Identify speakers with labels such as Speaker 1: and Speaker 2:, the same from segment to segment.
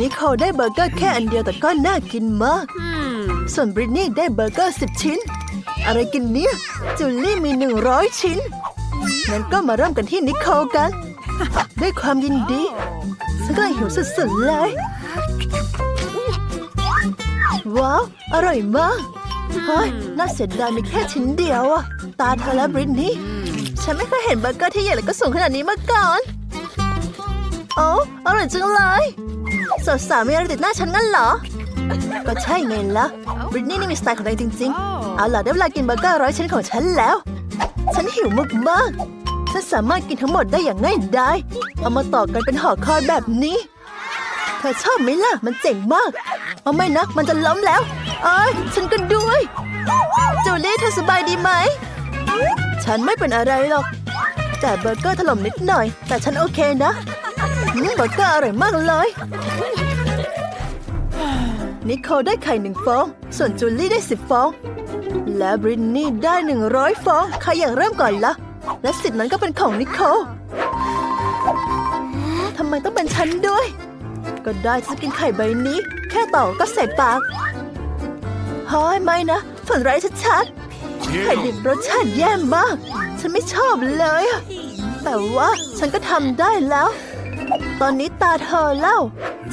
Speaker 1: นิโคลได้เบอร์เกอร์แค่อันเดียวแต่ก็น่ากินมาก ส่วนบริตนี่ได้เบอร์เกอร์สิบชิ้น อะไรกินเนี่ย จูลี่มีหนึ่งร้อยชิ้น งั้นก็มาเริ่มกันที่นิโคลกัน ด้วยความยินดีฉันก็เลยหิวสุดๆเลย ว้าว อร่อยมาก เฮ้ย น่าเสียดายมีแค่ชิ้นเดียวอะตาเธอและบริตนี่ฉันไม่เคยเห็นเบอร์เกอร์ที่ใหญ่และก็สูงขนาดนี้มาก่อน โอ้อร่อยจังเลย สาวๆมีอะไรติดหน้าฉันงั้นเหรอ ก็ใช่ไงล่ะบริตนี่นี่มีสไตล์ของตัวเองจริงๆ เอาล่ะได้เวลากินเบอร์เกอร์ร้อยชิ้นของฉันแล้ว ฉันหิวมากๆฉันสามารถกินทั้งหมดได้อย่างง่ายดายเอามาต่อกันเป็นห่อคอยแบบนี้ เธอชอบไหมล่ะ มันเจ๋งมากเอาไม่นะมันจะล้มแล้ว เอ้ยฉันก็ด้วยจูลี่เธอสบายดีไหม ฉันไม่เป็นอะไรหรอก แต่เบอร์เกอร์ถล่มนิดหน่อย แต่ฉันโอเคนะอืม เบอร์เกอร์อร่อยมากเลย นิโคได้ไข่หนึ่งฟอง ส่วนจูลี่ได้สิบฟอง และบรินนี่ได้หนึ่งร้อยฟอง ใครอยากเริ่มก่อนละ่ะ และสิทธิ์นั้นก็เป็นของนิโคลทำไมต้องเป็นฉันด้วย ก็ได้ฉันจะกินไข่ใบนี้ แค่ต่อก็ใส่ปากฮ้ยไม่นะฝันร้ายชัดๆไข่ดิบรสชาติแย่มาก ฉันไม่ชอบเลย แต่ว่าฉันก็ทำได้แล้ว ตอนนี้ตาเธอแล้ว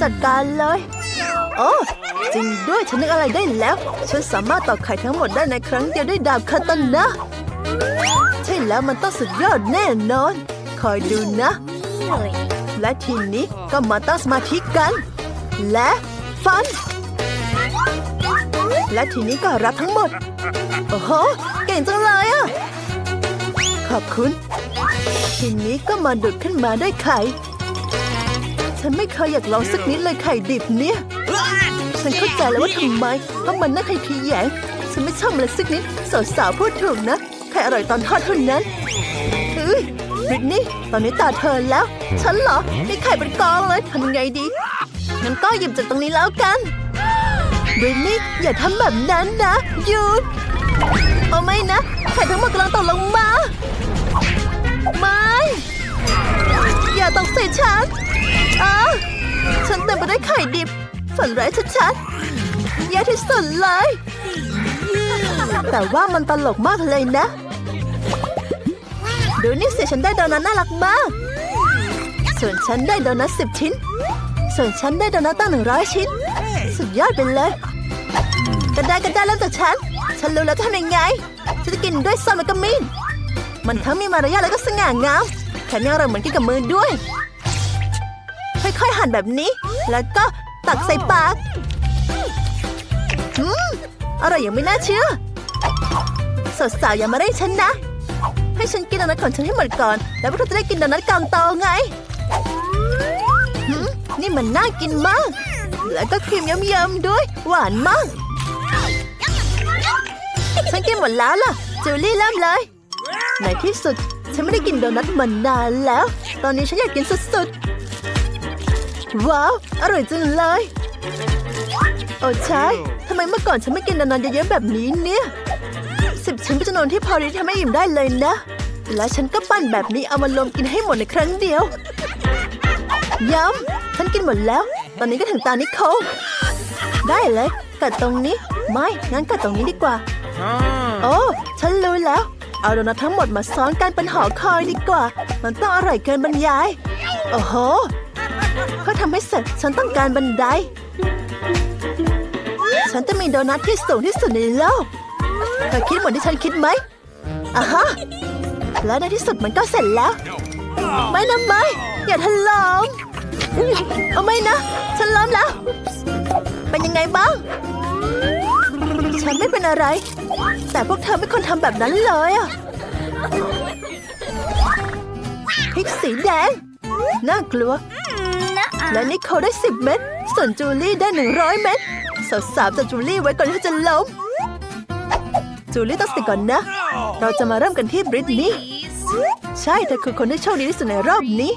Speaker 1: จัดการเลย โอ้จริงด้วยฉันนึกอะไรได้แล้ว ฉันสามารถตอกไข่ทั้งหมดได้ในครั้งเดียวด้วยดาบคาตานะ ใช่แล้วมันต้องสุดยอดแน่นอน คอยดูนะ และทีนี้ก็มาตั้งสมาธิกัน และฟัน และทีนี้ก็รับทั้งหมด โอ้โห เก่งจังเลยอะขอบคุณ ทีนี้ก็มาดุดขึ้นมาด้วยไข่ ฉันไม่เคยอยากลองสักนิดเลยไข่ดิบเนี่ย ฉันเข้าใจแล้วว่าทำไมเพราะมันน่าใครขี้แยงฉันไม่ชอบเลยสักนิดสาวๆพูดถูกนะไข่อร่อยตอนทอดเท่านั้นเฮ้ยบริตนี่ตอนนี้ตาเธอแล้ว ฉันเหรอมีไข่เป็นกองเลยทำยังไงดีงั้นก็หยิบจากตรงนี้แล้วกันบริตนี่อย่าทำแบบนั้นนะหยุดเอาไม่นะไข่ทั้งหมดกำลังตกลงมาไม่อย่าตกใส่ฉัน อ้าฉันเต็มไปด้วยไข่ดิบ ฝันร้ายชัดๆแย่ที่สุดเลย แต่ว่ามันตลกมากเลยนะ ดูนี่สิฉันได้โดนัทน่ารักมาก ส่วนฉันได้โดนัทสิบชิ้น ส่วนฉันได้โดนัทตั้งหนึ่งร้อยชิ้น สุดยอดไปเลยกันได้กันได้เริ่มจากฉัน ฉันรู้แล้วจะทำยังไง ฉันจะกินด้วยซอสแล้วก็มีนมันทั้งมีมารยาทแล้วก็สง่างามแถมยังอร่อยเหมือนกินกับมือด้วย ค่อยๆหั่นแบบนี้ แล้วก็ตักใส่ปากอืมอร่อยอย่างไม่น่าเชื่อสาวๆอย่ามาเร่งฉันนะ ให้ฉันกินโดนัทของฉันให้หมดก่อน แล้วพวกเธอจะได้กินโดนัทกองโตไงหืมนี่มันน่ากินมาก แล้วก็ครีมเยิ้มๆด้วย หวานมาก ฉันกินหมดแล้วล่ะจูลี่เริ่มเลย ในที่สุด ฉันไม่ได้กินโดนัทมานานแล้ว ตอนนี้ฉันอยากกินสุดๆ ว้าว อร่อยจังเลย โอ้ใช่ทำไมเมื่อก่อนฉันไม่กินโดนัทเยอะๆแบบนี้เนี่ย สิบชิ้นเป็นจำนวนที่พอที่ทำให้อิ่มได้เลยนะ และฉันก็ปั้นแบบนี้เอามารวมกินให้หมดในครั้งเดียวย้ำฉันกินหมดแล้ว ตอนนี้ก็ถึงตานิโคลได้เลยกัดตรงนี้ ไม่งั้นกัดตรงนี้ดีกว่าโอ้ฉันรู้แล้ว เอาโดนัททั้งหมดมาซ้อนกันเป็นหอคอยดีกว่า มันต้องอร่อยเกินบรรยาย โอ้โห เพื่อทำให้เสร็จ ฉันต้องการบันได ฉันจะมีโดนัทที่สูงที่สุดในโลกเธอคิดเหมือนที่ฉันคิดไหมอะฮะ และในที่สุดมันก็เสร็จแล้ว ไม่นะไม่ อย่าทะลอมเอาไม่นะ ฉันล้มแล้ว เป็นยังไงบ้าง ฉันไม่เป็นอะไร แต่พวกเธอไม่ควรทำแบบนั้นเลยอะพริกสีแดง น่ากลัว และนิโคได้สิบเม็ด ส่วนจูลี่ได้หนึ่งร้อยเม็ดสาวๆจะจูลี่ไว้ก่อนที่จะล้ม จูลี่ต้องสิก่อนนะ เราจะมาเริ่มกันที่บริตนี่ ใช่เธอคือคนที่โชคดีที่สุดในรอบนี้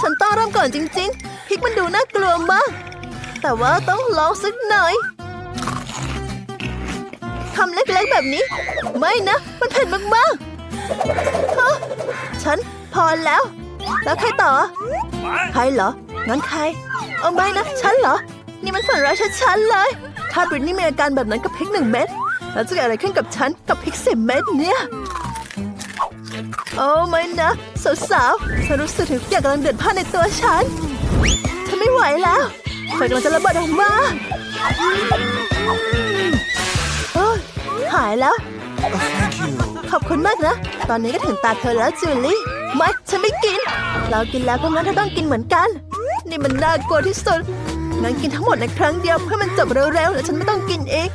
Speaker 1: ฉันต้องเริ่มก่อนจริง ๆพริกมันดูน่ากลัวมาก แต่ว่าต้องลองสักหน่อยทำเล็กๆแบบนี้ ไม่นะ มันเผ็ดมากๆฮะฉันพอแล้ว แล้วใครต่อ ใครเหรอ งั้นใคร เอาไม่นะ ฉันเหรอ นี่มันฝันร้ายชัดๆเลย ถ้าบริตนี่มีอาการแบบนั้นกับพริกหนึ่งเม็ด แล้วจะเกิดอะไรขึ้นกับฉันกับพริกสิบเม็ดเนี่ย โอ้ไม่นะสาวๆฉันรู้สึกถึงอย่างกำลังเดือดพ่านในตัวฉัน ฉันไม่ไหวแล้วไฟกำลังจะระเบิดออกมาเฮ้ยหายแล้ว ขอบคุณมากนะ ตอนนี้ก็ถึงตาเธอแล้วจูลี่ไม่ฉันไม่กิน เรากินแล้วก็งั้นเธอต้องกินเหมือนกัน นี่มันน่ากลัวที่สุดงั้นกินทั้งหมดในครั้งเดียวเพื่อมันจบเร็วๆ แล้วฉันไม่ต้องกินอีก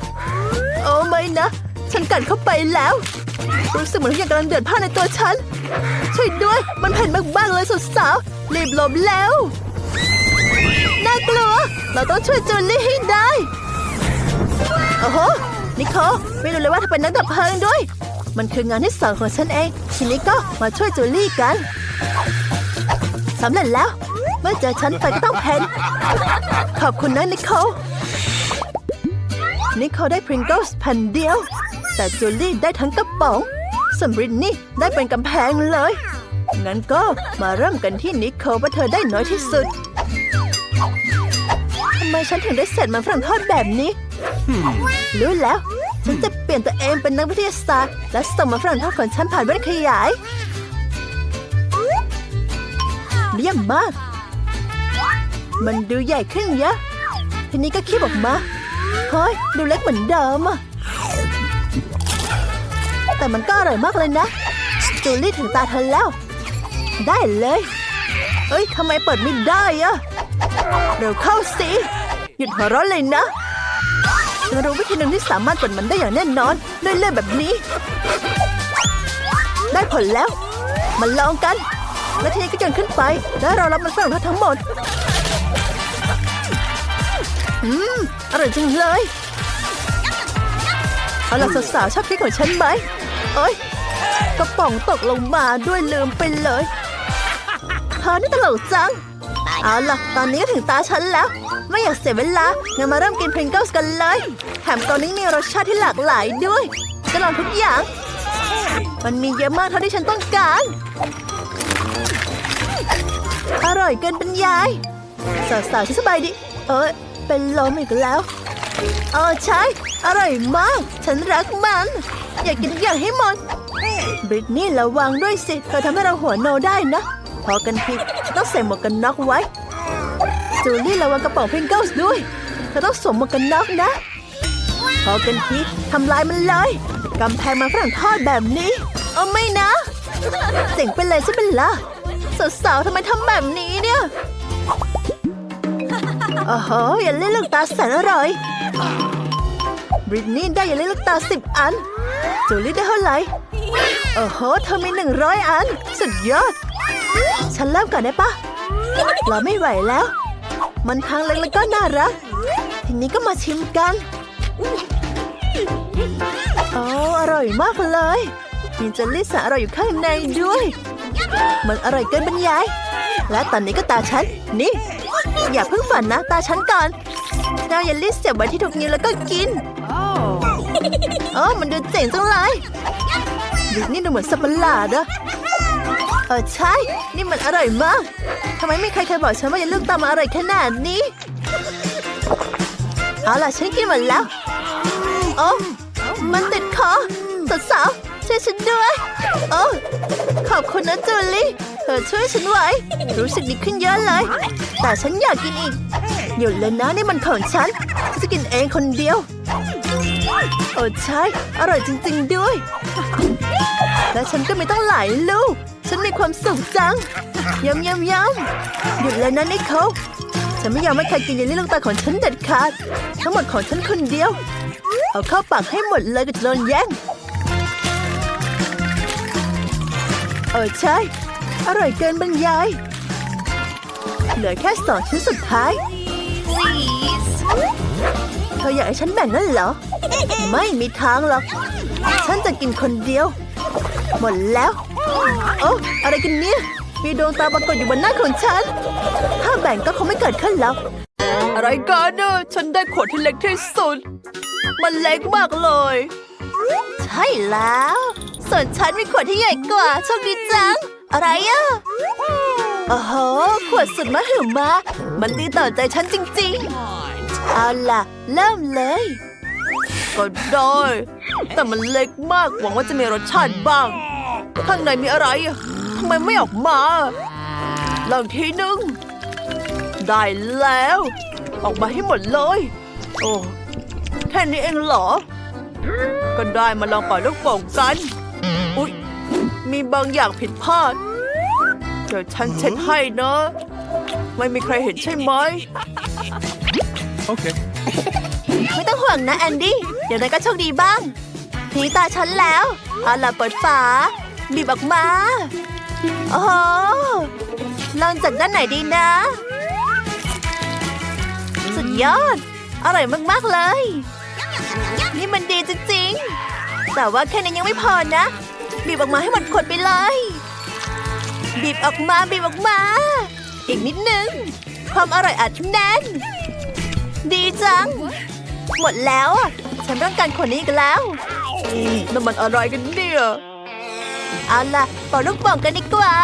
Speaker 1: โอ้ไม่นะ ฉันกัดเข้าไปแล้ว รู้สึกเหมือนทุกอย่างกำลังเดือดพล่านในตัวฉัน ช่วยด้วย มันเผ็ดมากๆเลยสุดสาว รีบหลบแล้ว น่ากลัว เราต้องช่วยจูลี่ให้ได้ โอ้โห นิโคลไม่รู้เลยว่าเธอเป็นนักดับเพลิงด้วย มันคืองานที่สองของฉันเอง ทีนี้ก็มาช่วยจูลี่กันสำเร็จแล้ว เมื่อเจอฉันไฟก็ต้องเพ้นขอบคุณนะนิโคลนิโคลได้พริงเกิลส์แผ่นเดียว แต่จูลี่ได้ทั้งกระป๋องส่วนบรินนี่ได้เป็นกำแพงเลย งั้นก็มาเริ่มกันที่นิโคลว่าเธอได้น้อยที่สุดทำไมฉันถึงได้เสร็จมันฝรั่งทอดแบบนี้รู้แล้ว ฉันจะเปลี่ยนตัวเองเป็นนักวิทยาศาสตร์ และส่งมันฝรั่งทอดของฉันผ่านแว่นขยายเยี่ยมมาก มันดูใหญ่ขึ้นเยอะทีนี้ก็คีบออกมา เฮ้ย ดูเล็กเหมือนเดิมอะแต่มันก็อร่อยมากเลยนะ จูลี่ถึงตาเธอแล้ว ได้เลย เอ้ยทำไมเปิดไม่ได้อะเร็วเข้าสิ หยุดหัวเราะเลยนะฉันรู้วิธีหนึ่งที่สามารถกดมันได้อย่างแน่นอนด้วยเลื่อยแบบนี้ ได้ผลแล้ว มาลองกัน และทีนี้ก็โยนขึ้นไป แล้วเรารับมันฝรั่งทั้งหมด อืม อร่อยจังเลย เอาล่ะสาวๆชอบพริกของฉันไหมเอ้ย กระป๋องตกลงมาด้วยลืมไปเลยเธอนี่ตลกจัง เอาล่ะ ตอนนี้ก็ถึงตาฉันแล้ว ไม่อยากเสียเวลา งั้นมาเริ่มกินพริงเกิลส์กันเลย แถมตอนนี้มีรสชาติที่หลากหลายด้วยจะลองทุกอย่าง มันมีเยอะมากเท่าที่ฉันต้องการ อร่อยเกินบรรยาย สาวๆฉันสบายดี เอ้ย เป็นลมอีกแล้วเออใช่ อร่อยมาก ฉันรักมัน อยากกินทุกอย่างให้หมดบริตนี่ระวังด้วยสิ เธอทำให้เราหัวโนได้นะ พอกันทีฉันต้องใส่หมวกกันน็อกไว้ จูลี่ระวังกระป๋องพิงเกิลส์ด้วย เธอต้องสวมหมวกกันน็อกนะ พอกันทีทำลายมันเลยกำแพงมาฝรั่งทอดแบบนี้ เอาไม่นะ เจ๋งไปเลยใช่ไหมล่ะสาวๆทำไมทำแบบนี้เนี่ย โอ้โหอย่าเล่นลูกตาแสนอร่อย บริตนี่ได้อย่าเล่นลูกตาสิบอัน จูลี่ได้เท่าไหร่ โอ้โห เธอมีหนึ่งร้อยอัน สุดยอด ฉันเริ่มก่อนได้ปะเราไม่ไหวแล้ว มันทั้งเล็กแล้วก็น่ารัก ทีนี้ก็มาชิมกันโอ้อร่อยมากเลย มีเจลลี่สาอร่อยอยู่ข้างในด้วย มันอร่อยเกินบรรยาย และตอนนี้ก็ตาฉัน นี่ อย่าเพิ่งฝันนะ ตาฉันก่อนเอาเยลลี่เสียบไว้ที่ทุกนิ้วแล้วก็กินโอ้มันดูเจ๋งจังเลยดินี่ดูเหมือนสับปะหลาดอะเออใช่ นี่มันอร่อยมากทำไมไม่ใครเคยบอกฉันว่าอย่าลูกตามมาอร่อยขนาดนี้ เอาล่ะฉันกินหมดแล้ว โอ้มันติดคอสาวๆช่วยฉันด้วย โอ้ขอบคุณนะจูลี่ เธอช่วยฉันไว้ รู้สึกดีขึ้นเยอะเลย แต่ฉันอยากกินอีก หยุดเลยนะนี่มันของฉันฉันจะกินเองคนเดียว โอ้ใช่ อร่อยจริง ๆ ด้วย และฉันก็มีตั้งหลายลูก ฉันมีความสุขจังยำยำยำหยุดเลยนะนิโคลฉันไม่ยอมให้ใครกินเยลลี่ลูกตาของฉันเด็ดขาด ทั้งหมดของฉันคนเดียว เอาเข้าปากให้หมดเลยก็จะโดนแย่งเออใช่ อร่อยเกินบรรยาย เหลือแค่สองชิ้นสุดท้าย
Speaker 2: Please.
Speaker 1: เธออยากให้ฉันแบ่งนั่นเหรอ ไม่มีทางหรอก ฉันจะกินคนเดียว หมดแล้ว โอ้อะไรกันเนี่ย มีดวงตาปรากฏอยู่บนหน้าของฉัน ถ้าแบ่งก็คงไม่เกิดขึ้นแล้วอะไรกันเนอะฉันได้ขวดที่เล็กที่สุด มันเล็กมากเลย ใช่แล้ว ส่วนฉันมีขวดที่ใหญ่กว่าโชคดีจัง อะไรอะโอ้โหขวดสุดมหึมา มันดีต่อใจฉันจริงๆ เอาล่ะ เริ่มเลย ก็ได้ แต่มันเล็กมากหวังว่าจะมีรสชาติบ้าง ข้างในมีอะไรอะทำไมไม่ออกมา ลองทีนึง ได้แล้ว ออกมาให้หมดเลย โอ้ แค่นี้เองเหรอ ก็ได้มาลองปล่อยลูกโป่งกัน มีบางอย่างผิดพลาด เดี๋ยวฉันเช็ดให้นะ ไม่มีใครเห็นใช่ไหม
Speaker 3: Okay.
Speaker 1: ไม่ต้องห่วงนะแอนดี้ เดี๋ยวนายก็โชคดีบ้างทีนี้ตาฉันแล้วเอาล่ะเปิดฝา บีบออกมา โอ้โหลองจากด้านไหนดีนะ สุดยอด อร่อยมาก ๆ เลย นี่มันดีจริง ๆ แต่ว่าแค่นี้ยังไม่พอนะ บีบออกมาให้หมดขวดไปเลย บีบออกมาบีบออกมา อีกนิดนึง ความอร่อยอัดแน่น ดีจัง หมดแล้วอะฉันต้องการคนนี้อีกแล้วน้ำมันอะไรกันเนี่ยเอาล่ะเป่าลูกโป่องกันดีกว่า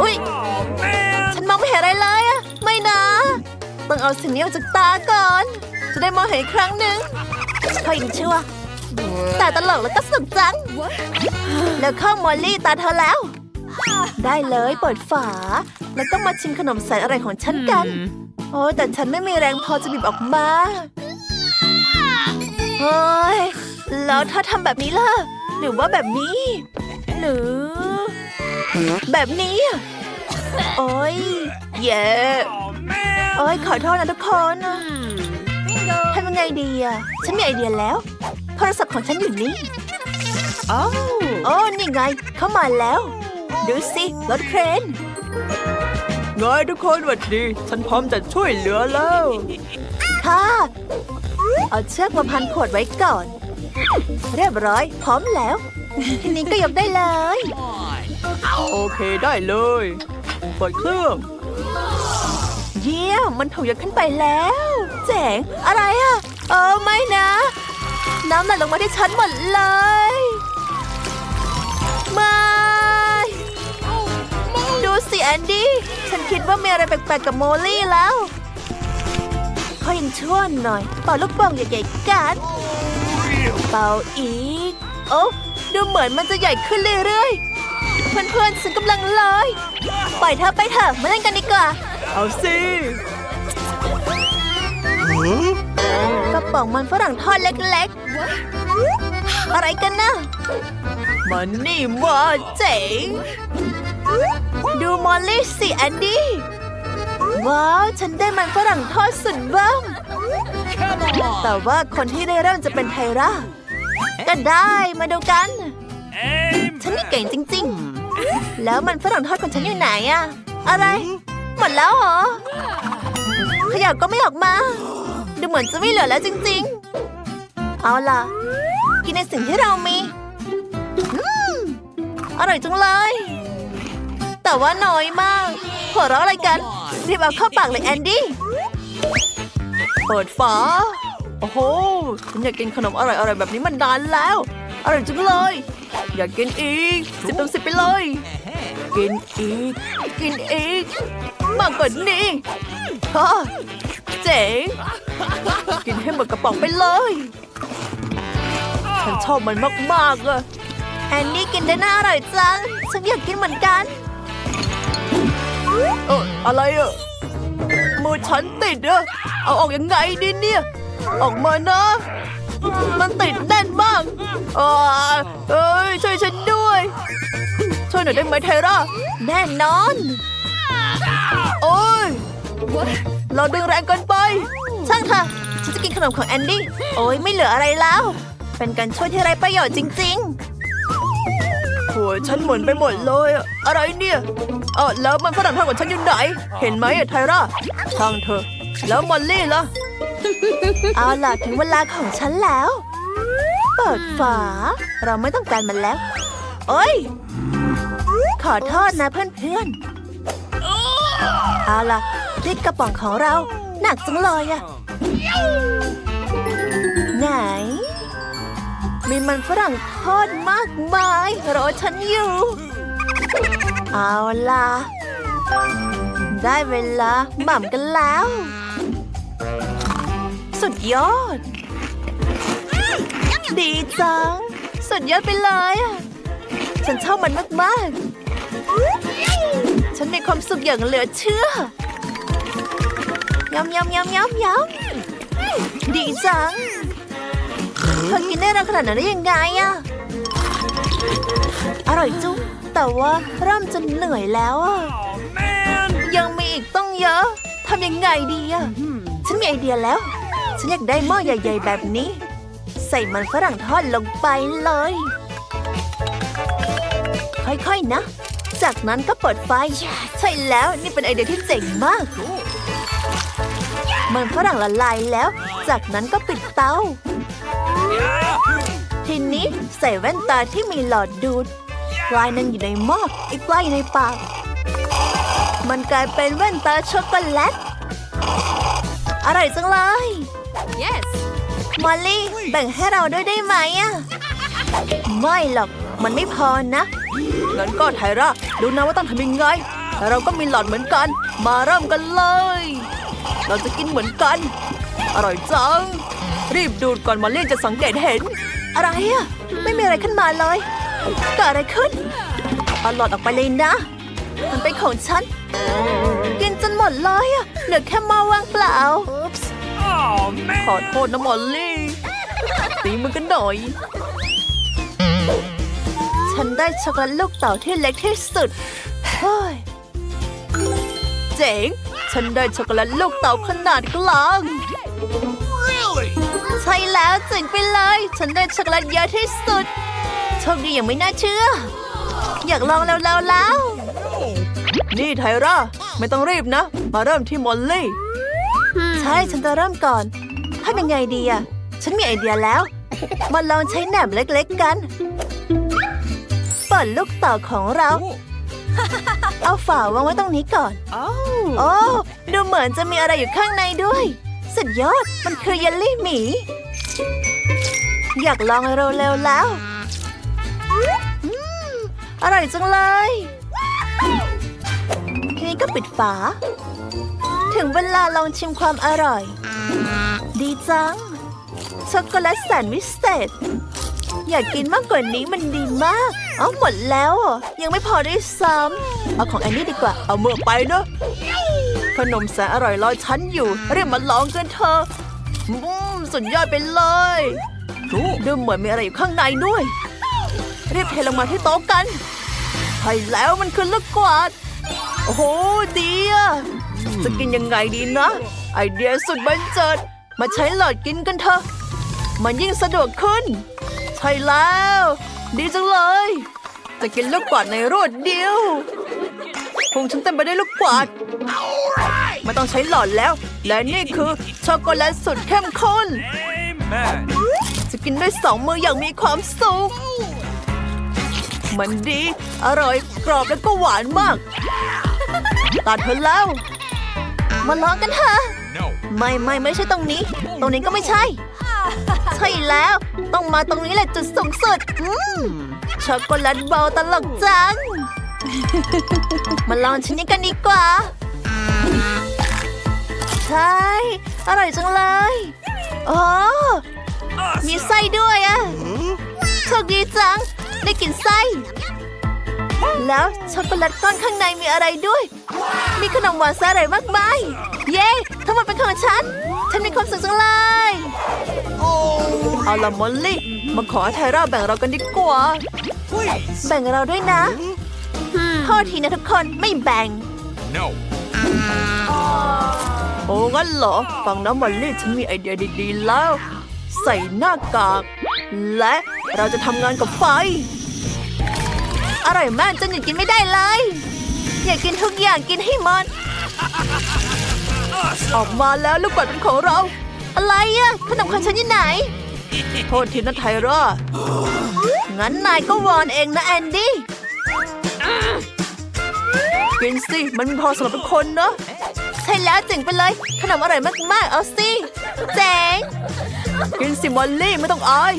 Speaker 1: อุ้ยฉันมองไม่เห็นอะไรเลยอะไม่นะ ต้องเอาสิ่งนี้ออกจากตาก่อน จะได้มองเห็นครั้งหนึ่งเขายิงชั่ว แต่ตลกแล้วก็สนุกจัง แล้วเข้ามอลลี่ตาเธอแล้ว ได้เลยเปิดฝา แล้วก็มาชิมขนมแสนอะไรของฉันกัน โอ้ยแต่ฉันไม่มีแรงพอจะบีบออกมาเฮ้ยแล้วถ้าทำแบบนี้ล่ะ หรือว่าแบบนี้ หรือ แบบนี้อะโอ้ยเย่โอ้ยขอโทษนะทุกคนทำยังไงดีอะ ฉันมีไอเดียแล้ว โทรศัพท์ของฉันอยู่นี่
Speaker 2: Oh.
Speaker 1: โอ้นี่ไง เข้ามาแล้ว ดูสิรถเครนไงทุกคนหวัดดี ฉันพร้อมจะช่วยเหลือแล้ว ค่ะ เอาเชือกมาพันขวดไว้ก่อน เรียบร้อย พร้อมแล้ว ทีนี้ก็ยกได้เลย โอเคได้เลยเปิดเครื่อง เยี่ยมมันถูกยกขึ้นไปแล้ว เจ๋ง อะไรอะเออไม่นะ น้ำไหลลงมาที่ฉันหมดเลยไม่ดูสิแอนดี้ ฉันคิดว่ามีอะไรแปลกๆกับโมลี่แล้วเขายังชั่วหน่อย เป่าลูกโป่งใหญ่ๆกัน เป่าอีก โอ้ดูเหมือนมันจะใหญ่ขึ้นเรื่อยๆ เพื่อนๆฉันกำลังลอย ปล่อยเธอไปเถอะ มาเล่นกันดีกว่า เอาสิก ระป๋องมันฝรั่งทอดเล็กๆ อะไรกันนะ มันนี่มาเจ๋ง ดูมอลลี่สิแอนดี้ ว้าว ฉันได้มันฝรั่งทอดสุดเบ้มแต่ว่าคนที่ได้เริ่มจะเป็นไทร่า ก็ได้มาดูกัน ฉันนี่เก่งจริง ๆ แล้วมันฝรั่งทอดของฉันอยู่ไหนอะอะไร หมดแล้วเหรอขยะก็ไม่ออกมา ดูเหมือนจะไม่เหลือแล้วจริงๆ เอาล่ะ กินในสิ่งที่เรามีอร่อยจังเลย แต่ว่าน้อยมาก หัวเราะอะไรกัน รีบเอาเข้าปากเลยแอนดี้ เปิดฝา โอ้โห ฉันอยากกินขนมอร่อยๆแบบนี้มันนานแล้ว อร่อยจังเลย อยากกินอีกสิบเต็มสิบไปเลย กินอีก กินอีก มากกว่านี้ฮะ เจ๋ง กินให้หมดกระป๋องไปเลย ฉันชอบมันมากๆเลยแอนนี่กินได้น่าอร่อยจัง ฉันอยากกินเหมือนกัน เอออะไรอะมือฉันติดอะเอาออกยังไงดีเนี่ย ออกมานะ มันติดแน่นมากเออเอ้ยช่วยฉันด้วย ช่วยหน่อยได้ไหมไทร่าแน่นอน โอ้ย เราดึงแรงเกินไป ช่างเถอะฉันจะกินขนมของแอนดี้ โอ้ยไม่เหลืออะไรแล้ว เป็นการช่วยที่ไร้ประโยชน์จริงๆหัวฉันหมุนไปหมดเลยอะอะไรเนี่ยเออแล้วมันฝรั่งทอดของฉันอยู่ไหน เห็นไหมอะไทร่าช่างเถอะ แล้วมอลลี่ล่ะ เอาล่ะถึงเวลาของฉันแล้ว เปิดฝา เราไม่ต้องการมันแล้ว โอ้ย ขอโทษนะเพื่อนๆเอาล่ะ นี่กระป๋องของเรา หนักจังเลยอะไหน มีมันฝรั่งทอดมากมายรอฉันอยู่ เอาล่ะ ได้เวลาหม่ำกันแล้ว สุดยอด ดีจัง สุดยอดไปเลยอะฉันชอบมันมาก ๆ ฉันมีความสุขอย่างเหลือเชื่อ ยำยำยำยำยำดีจังเธอกินได้เราขนาดนั้นได้ยังไงอะอร่อยจุ๊บแต่ว่าเริ่มจะเหนื่อยแล้วอะ
Speaker 3: Oh, man!
Speaker 1: ยังมีอีกต้องเยอะทำยังไงดีอะฉันมีไอเดียแล้ว ฉันอยากได้หม้อใหญ่ ๆ แบบนี้ ใส่มันฝรั่งทอดลงไปเลย ค่อยๆนะ จากนั้นก็เปิดไฟ ใช่แล้วนี่เป็นไอเดียที่เจ๋งมาก มันฝรั่งละลายแล้ว จากนั้นก็ปิดเตา ทีนี้ใส่แว่นตาที่มีหลอดดูดปลายหนึงอยู่ในหม้ออีกปลายอยู่ในปาก มันกลายเป็นแว่นตาช็อกโกแลต อร่อยจังเลย
Speaker 2: Yes.
Speaker 1: มอลลี่แบ่งให้เราด้วยได้ไหมอะไม่หรอกมันไม่พอนะ งั้นก็ไทระดูนะว่าต้องทำยังไงแต่เราก็มีหลอดเหมือนกัน มาเริ่มกันเลย เราจะกินเหมือนกัน อร่อยจัง รีบดูดก่อนมอลลี่จะสังเกตเห็น อะไรอะไม่มีอะไรขึ้นมาเลยเกิดอะไรขึ้นเอาหลอดออกไปเลยนะ มันเป็นของฉัน กินจนหมดเลยอะเหลือแค่หมาว่างเปล่า
Speaker 3: Oh, man!
Speaker 1: ขอโทษนะมอลลี่ตีมือกันหน่อย ฉันได้ช็อกโกแลตลูกเต๋าที่เล็กที่สุด เฮ้ย เจ๋ง ฉันได้ช็อกโกแลตลูกเต๋าขนาดกลาง
Speaker 3: Really?
Speaker 1: ใช่แล้วเจ๋งไปเลย ฉันได้ช็อกโกแลตเยอะที่สุด โชคดีอย่างไม่น่าเชื่อ อยากลองแล้วแล้วแล้ว นี่ไทร่าไม่ต้องรีบนะ มาเริ่มที่มอลลี่ ใช่ฉันจะเริ่มก่อนทำยังไงดีอะฉันมีไอเดียแล้ว มาลองใช้แหนบเล็กๆกันเปิดลูกเต่อของเรา เอาฝาวางไว้ตรงนี้ก่อน
Speaker 2: Oh.
Speaker 1: โอ้ดูเหมือนจะมีอะไรอยู่ข้างในด้วย สุดยอด มันคือเยลลี่หมี อยากลองเร็วๆแล้วอืมอร่อยจังเลย ทีนี้ก็ปิดฝา ถึงเวลาลองชิมความอร่อย ดีจัง ช็อกโกแลตแสนวิเศษ อยากกินมากกว่านี้มันดีมาก เอาหมดแล้วอะยังไม่พอได้วยซ้ำเอาของแอนนี่ดีกว่า เอาเมื่อไปเนอะขนมแสนอร่อยรอฉันอยู่เรียกมาลองกันเถอะอืมสุดยอดไปเลย
Speaker 3: Cool.
Speaker 1: ดูเหมือนมีอะไรอยู่ข้างในด้วยรีบเทลงมาที่โต๊ะกันใช่แล้วมันคือลูกกวาดโอ้โหดีอะจะกินยังไงดีนะ ไอเดียสุดบันเจิด มาใช้หลอดกินกันเถอะ มันยิ่งสะดวกขึ้น ใช่แล้ว ดีจังเลย จะกินลูกกวาดในรวดเดียวพุงฉันเต็มไปด้วยลูกกวาดไม่ต้องใช้หลอดแล้ว และนี่คือช็อกโกแลตสุดเข้มข้น
Speaker 3: Amen.
Speaker 1: จะกินด้วยสองมืออย่างมีความสุข มันดี อร่อย กรอบแล้วก็หวานมาก ตัดเธอแล้ว มาลองกันเถอะ
Speaker 3: No.
Speaker 1: ไม่ไม่ไม่ใช่ตรงนี้ ตรงนี้ก็ไม่ใช่ ใช่แล้ว ต้องมาตรงนี้แหละจุดสูงสุด อืมช็อกโกแลตเบาตลกจัง มาลองชิ้นนี้กันดีกว่า ใช่ อร่อยจังเลยอ๋อมีไส้ด้วยอะโชคดีจัง ได้กินไส้ แล้วช็อกโกแลตก้อนข้างในมีอะไรด้วย มีขนมหวานแสนอร่อยมากมาย เย้ ทั้งหมดเป็นของฉัน ฉันมีความสุขจังเลย เอาละมอลลี่ มาขอให้ไทร่าแบ่งเรากันดีกว่า
Speaker 3: Please.
Speaker 1: แบ่งเราด้วยนะโทษทีนะทุกคนไม่แบ่ง
Speaker 3: No.
Speaker 1: โอ้งั้นเหรอ ฟังนะมอลลี่ฉันมีไอเดียดีๆแล้ว ใส่หน้ากาก และเราจะทำงานกับไฟ อร่อยมากจนหยุดกินไม่ได้เลย อยากกินทุกอย่างกินให้หมดออกมาแล้วลูกปัดเป็นของเรา อะไรอะขนมของฉันอยู่ไหน โทษทีนะไทร่างั้นนายก็วอนเองนะแอนดี้ กินสิ มันมีพอสำหรับทุกคนเนอะใช่แล้วเจ๋งไปเลย ขนมอร่อยมากๆ เอาสิ เจ๋ง กินสิมอลลี่ไม่ต้องอาย